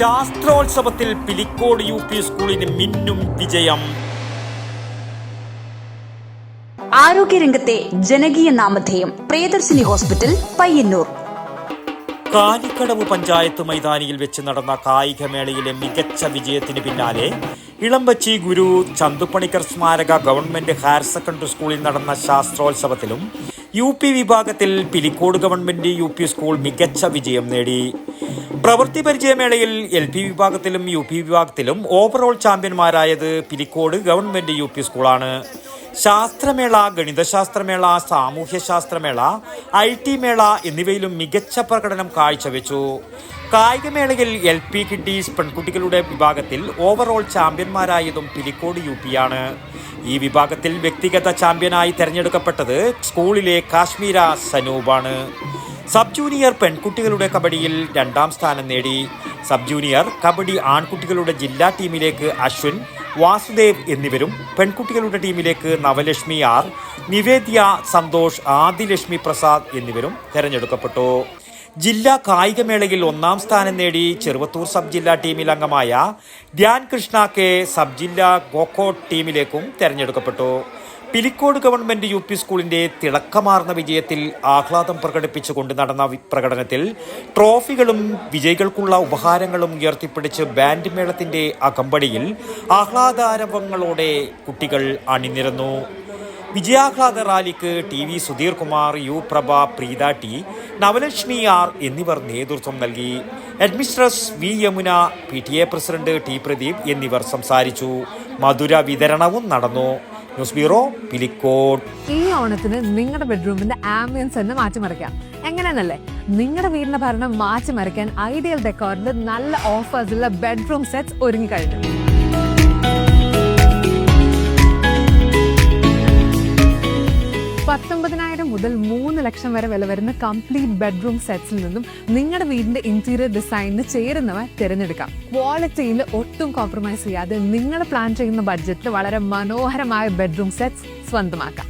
ശാസ്ത്രോത്സവത്തിൽ Pilicode U P സ്കൂളിന് മിന്നും വിജയം. ആരോഗ്യരംഗത്തെ ജനകീയ നാമധേയം പ്രിയദർശിനി ഹോസ്പിറ്റൽ പയ്യന്നൂർ. കാലിക്കടവ് പഞ്ചായത്ത് മൈതാനിയിൽ വെച്ച് നടന്ന കായികമേളയിലെ മികച്ച വിജയത്തിന് പിന്നാലെ ഇളമ്പച്ചി ഗുരു ചന്തുപ്പണിക്കർ സ്മാരക ഗവൺമെന്റ് ഹയർ സെക്കൻഡറി സ്കൂളിൽ നടന്ന ശാസ്ത്രോത്സവത്തിലും യു പി വിഭാഗത്തിൽ Pilicode government U P school മികച്ച വിജയം നേടി. പ്രവൃത്തി പരിചയമേളയിൽ എൽ പി വിഭാഗത്തിലും യു പി വിഭാഗത്തിലും ഓവറോൾ ചാമ്പ്യന്മാരായത് പിലിക്കോട് ഗവൺമെന്റ് യു പി സ്കൂളാണ്. ശാസ്ത്രമേള ഗണിതശാസ്ത്രമേള സാമൂഹ്യശാസ്ത്രമേള ഐ ടി മേള എന്നിവയിലും മികച്ച പ്രകടനം കാഴ്ചവെച്ചു. കായികമേളയിൽ എൽ പി കിഡീസ് പെൺകുട്ടികളുടെ വിഭാഗത്തിൽ ഓവറോൾ ചാമ്പ്യന്മാരായതും പിലിക്കോട് യു പിയാണ് ഈ വിഭാഗത്തിൽ വ്യക്തിഗത ചാമ്പ്യനായി തെരഞ്ഞെടുക്കപ്പെട്ടത് സ്കൂളിലെ കാശ്മീര സനൂപാണ്. സബ് ജൂനിയർ പെൺകുട്ടികളുടെ കബഡിയിൽ രണ്ടാം സ്ഥാനം നേടി. സബ് ജൂനിയർ കബഡി ആൺകുട്ടികളുടെ ജില്ലാ ടീമിലേക്ക് അശ്വിൻ വാസുദേവ് എന്നിവരും പെൺകുട്ടികളുടെ ടീമിലേക്ക് നവലക്ഷ്മി ആർ നിവേദ്യ സന്തോഷ് ആദിലക്ഷ്മി പ്രസാദ് എന്നിവരും തെരഞ്ഞെടുക്കപ്പെട്ടു. ജില്ലാ കായികമേളയിൽ ഒന്നാം സ്ഥാനം നേടി ചെറുവത്തൂർ സബ് ജില്ലാ ടീമിൽ അംഗമായ ധ്യാൻ കൃഷ്ണ കെ സബ് ജില്ലാ ഗോക്കോ ടീമിലേക്കും തെരഞ്ഞെടുക്കപ്പെട്ടു. പിലിക്കോട് ഗവൺമെന്റ് യു പി സ്കൂളിന്റെ തിളക്കമാർന്ന വിജയത്തിൽ ആഹ്ലാദം പ്രകടിപ്പിച്ചുകൊണ്ട് നടന്ന പ്രകടനത്തിൽ ട്രോഫികളും വിജയികൾക്കുള്ള ഉപഹാരങ്ങളും ഉയർത്തിപ്പിടിച്ച് ബാൻഡ് മേളത്തിന്റെ അകമ്പടിയിൽ ആഹ്ലാദാരവങ്ങളോടെ കുട്ടികൾ അണിനിരന്നു. വിജയാഹ്ലാദ റാലിക്ക് T V Sudheer Kumar U Prabha Preetha T Navalakshmi R എന്നിവർ നേതൃത്വം നൽകി. Administress V Yamuna P T A president T Pradeep എന്നിവർ സംസാരിച്ചു. മധുര വിതരണവും നടന്നു. ന്യൂസ് ബ്യൂറോ ഈ ഓണത്തിന് നിങ്ങളുടെ ബെഡ്റൂമിന്റെ ആംബിയൻസ് തന്നെ മാറ്റിമറിക്കാം. എങ്ങനെയെന്നല്ലേ? നിങ്ങളുടെ വീടിന്റെ ഭരണം മാറ്റിമറിക്കാൻ ഐഡിയൽ ഡെക്കോറിന്റെ നല്ല ഓഫേഴ്സുള്ള ബെഡ്റൂം സെറ്റ്സ് ഒരുങ്ങിക്കഴിഞ്ഞു പത്തൊമ്പതിനായിരം മുതൽ മൂന്ന് ലക്ഷം വരെ വില വരുന്ന കംപ്ലീറ്റ് ബെഡ്റൂം സെറ്റ്സിൽ നിന്നും നിങ്ങളുടെ വീടിന്റെ ഇന്റീരിയർ ഡിസൈനിന് ചേരുന്നവ തിരഞ്ഞെടുക്കാം. ക്വാളിറ്റിയിൽ ഒട്ടും കോംപ്രമൈസ് ചെയ്യാതെ നിങ്ങൾ പ്ലാൻ ചെയ്യുന്ന ബഡ്ജറ്റിൽ വളരെ മനോഹരമായ ബെഡ്റൂം സെറ്റ്സ് സ്വന്തമാക്കാം.